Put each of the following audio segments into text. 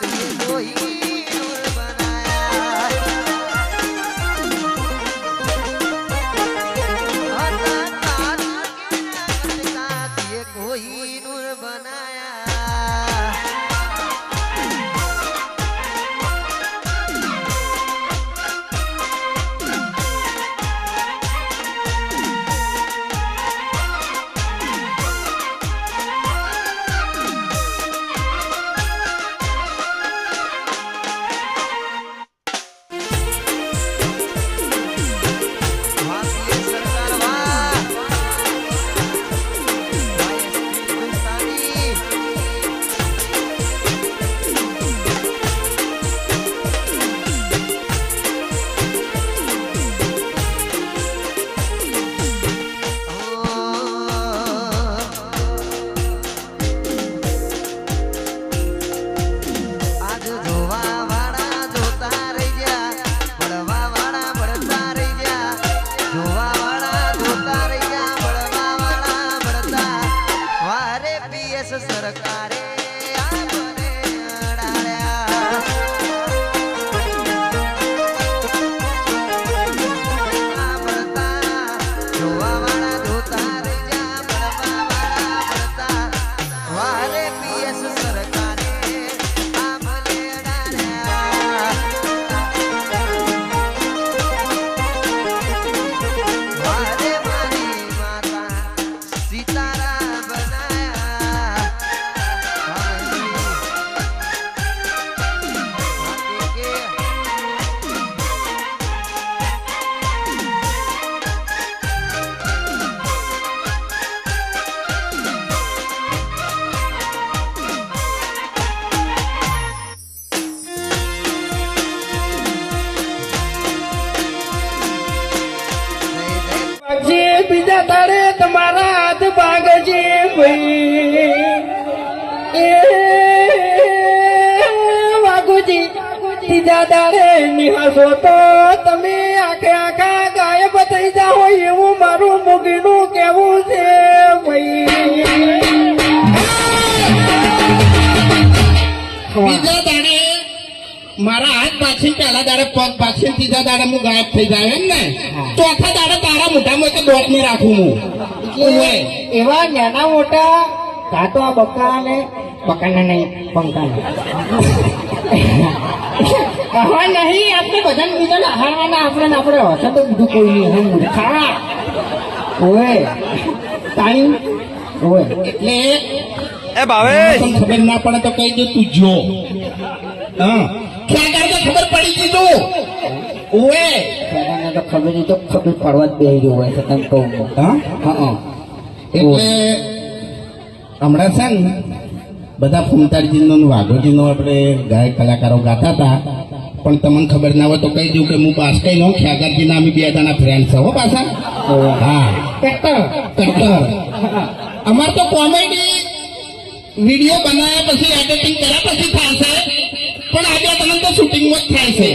રાત જોઈ सरकार દાડે નિહાળશો તો તમે આખે આખા ગાયબ થઈ જાઓ એવું મારું મૂગીનું કેવું છે મારા હાથ પાછી પગ પાછી ત્રીજા દાડે હું ગાયબ થઈ જાય એમ ને? ચોથા દાડે તારા મોઢામાં એક દોટ એવા નાના મોટા ઘાટો બકા ને બકાને નહીં પંકા કહવા નહીં આપણે બધાને બીજાને હારવાના આપણે આપણે હશે તો બીજું કોઈ નહીં હું મૂર્ખા ઓએ ટાઈમ ઓએ એટલે એ ભાવેશ ખબર ના પડે તો કહી દે તું જો. હા. ક્યાં તો ખબર પડી દીધું ઓએ ક્યાં તો ખબર નહીં તો ખબર પડવા જ બેહી ગયો હોય છે તમે કહું હા? હા એટલે હમણાં છે ને બધા ફૂમતારજીનો વાઘોજીનો આપણે ગાયક કલાકારો ગાતા હતા. પણ તમને ખબર ના હોય તો કહી દઉં કે હું પાસ બાસ્કાઈ ખ્યાગરજી ના અમે બે જણા ફ્રેન્ડ છે હો પાછા. હા. ટ્રેક્ટર કટ્ટર અમાર તો કોમેડી વીડિયો બનાવ્યા પછી એડિટિંગ કર્યા પછી થશે. પણ આજે તમને તો શૂટિંગમાં જ થાય છે?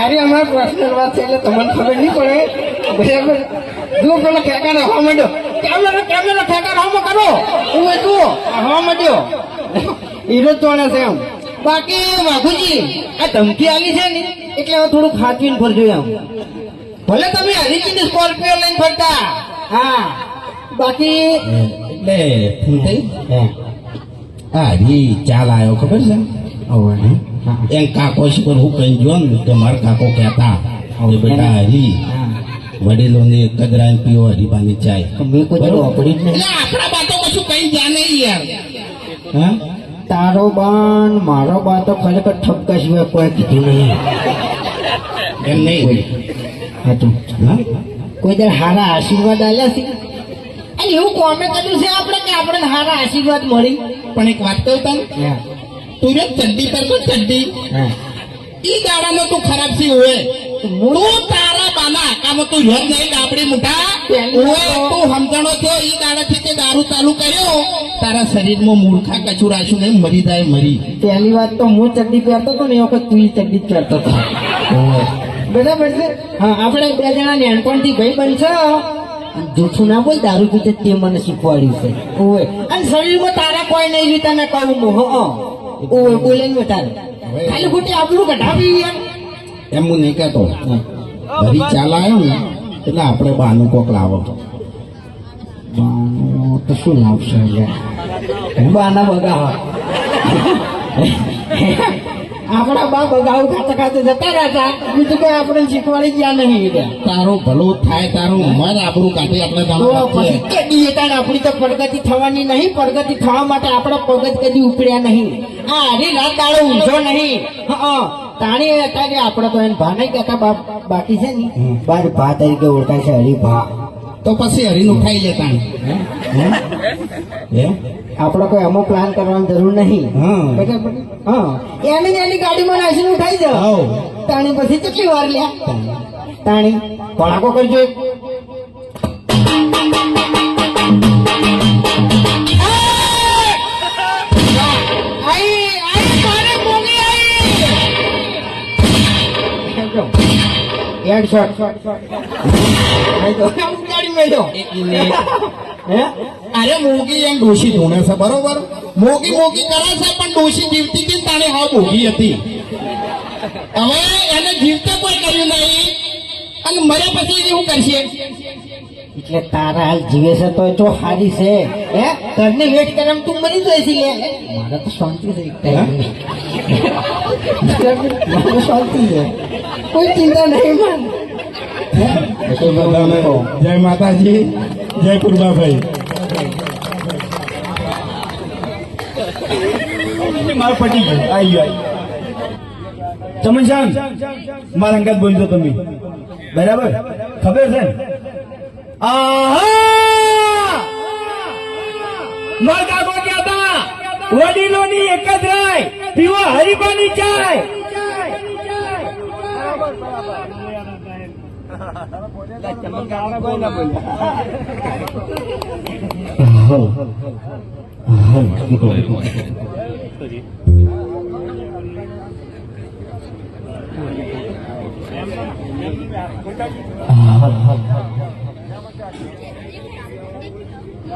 અરે અમારે પર્સનલ વાત છે એટલે તમને ખબર નહીં પડે. બરાબર. જુઓ પેલો ખેકાર હવા માંડ્યો. કેમેરો કેમેરા ઠેકા રામ કરો. હું એ જુઓ. આ હવા માંડ્યો હીરો જોણે છે એમ બાકી વાઘુજી આ ધમકી આવી છે ને એટલે હવે થોડું ખાચવીને ફરજો એમ. ભલે તમે હરીચીની સ્કોર્પિયો લઈને ફરતા. હા. બાકી એટલે ફૂમતાઈ હા. હરી ચાલ આવ્યો ખબર છે? હવે એમ કાકો છે પર હું કહી જો ને તો મારા કાકો કહેતા હવે બેટા હરી વડીલોને કદરાન પીઓ હરીબાની ચાય. મેં કોઈ દાડો વાપરી જ નહીં. આપણા બાતો કશું કઈ જાણે યાર. હા? તારો બાન મારો બા તો ખરેખર ઠપકા સિવાય કોઈ કીધું નહીં. એમ નહીં? હતું કોઈ દર હારા આશીર્વાદ આલ્યા છે? એવું કોમે કર્યું છે આપણે કે આપણે હારા આશીર્વાદ મળી? પણ એક વાત કહું તને. તું રે ચડ્ડી પર તો ચડ્ડી. હા. ઈ દાડામાં તું ખરાબ સી હોય. મૂળો તારા બાના આકામાં તું યોગ નહીં ડાબડી મુઠા. ઓએ તું સમજણો છો ઈ દાડાથી તે દારૂ ચાલુ કર્યો. તારા શરીરમાં મૂર્ખા કચુરાશું નહીં મરી જાય મરી. પહેલી વાત તો હું ચડ્ડી પહેરતો હતો ને એ વખત તું ચડ્ડી પહેરતો હતો. બરાબર છે? હા આપણે બે જણા નેનપણથી ભાઈ બનશો જૂઠું ના બોલ દારૂ પીતે તે મને શીખવાડ્યું છે. ઓએ અને શરીરમાં તારા કોઈ નહીં રીતા ને કહું હું હો. ઓય બોલે ને તારે ખાલી ખોટી આપણું કઢાવી એમ. હું નહીં કહેતો. હરી ચાલ આવ્યો ને એટલે આપણે બાનું કોક લાવો. બાનો તો શું લાવશે બાના બગાવા. આપણા બા બગાવ ખાતા ખાતે જતા રહેતા બીજું કઈ આપણે શીખવાડી ગયા નહીં તારું ભલું થાય તારું મન આપણું કાઢી આપણે કદી તાણ આપણી તો પ્રગતિ થવાની નહીં પ્રગતિ થવા માટે આપણા પગત કદી ઉપડ્યા નહીં. આ હરી રાત દાડો ઊંઝો નહીં. હા તાણી અત્યારે આપણે તો એને ભા નહીં કહેતા બાકી છે ને. બાર ભા તરીકે ઓળખાય છે હરી ભા. તો પછી હરીનું ખાઈ લે હે? આપણે કોઈ અમો પ્લાન કરવાની જરૂર નહીં. હા. એની એની ગાડીમાં નાખીને ઉઠાઈ જાવ. તાણી પછી કેટલી વાર લ્યા? તાણી. પડાકો કરજો હે? અરે મોગી એમ ડોશી ધૂણે છે બરોબર? મોગી મોગી કરે છે પણ ડોશી જીવતી હતી તારે હા મોગી હતી. હવે એને જીવતે કોઈ કર્યું નહીં. અને મરે પછી એવું કરશે? એટલે તારા હાલ જીવે છે તો જો હારી છે. હે? ઘરની વેટ કરે તું મરી જાય છે લે મારે તો શાંતિ છે એક ટાઈમ મારે શાંતિ છે. કોઈ ચિંતા નહીં માન જય માતાજી જય કુરબાભાઈ. માર પટી ગયો. આવી ગયો ચમન શામ મારા અંગત બોલજો તમે. બરાબર? ખબર છે? ને? મારા કાકો કહેતા વડીલોની એક જ રાય પીવો હરીફાની ચાય. હા હા હા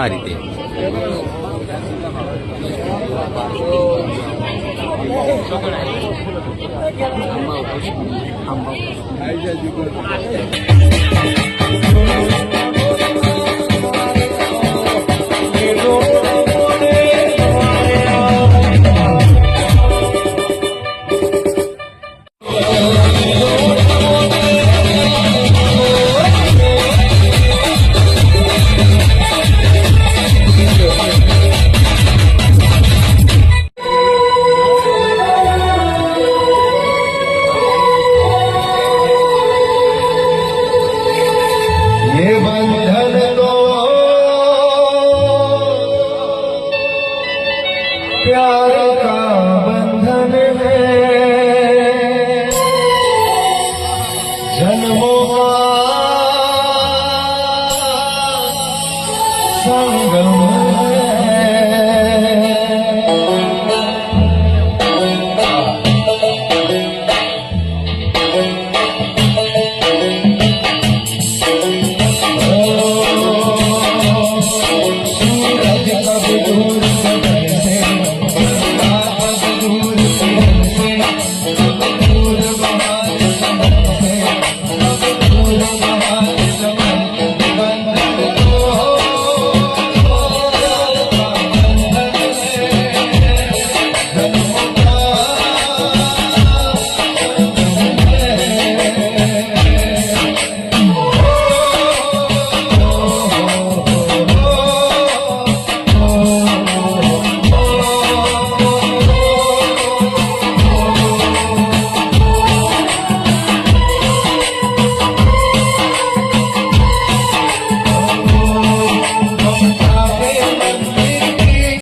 આ રીતે. ये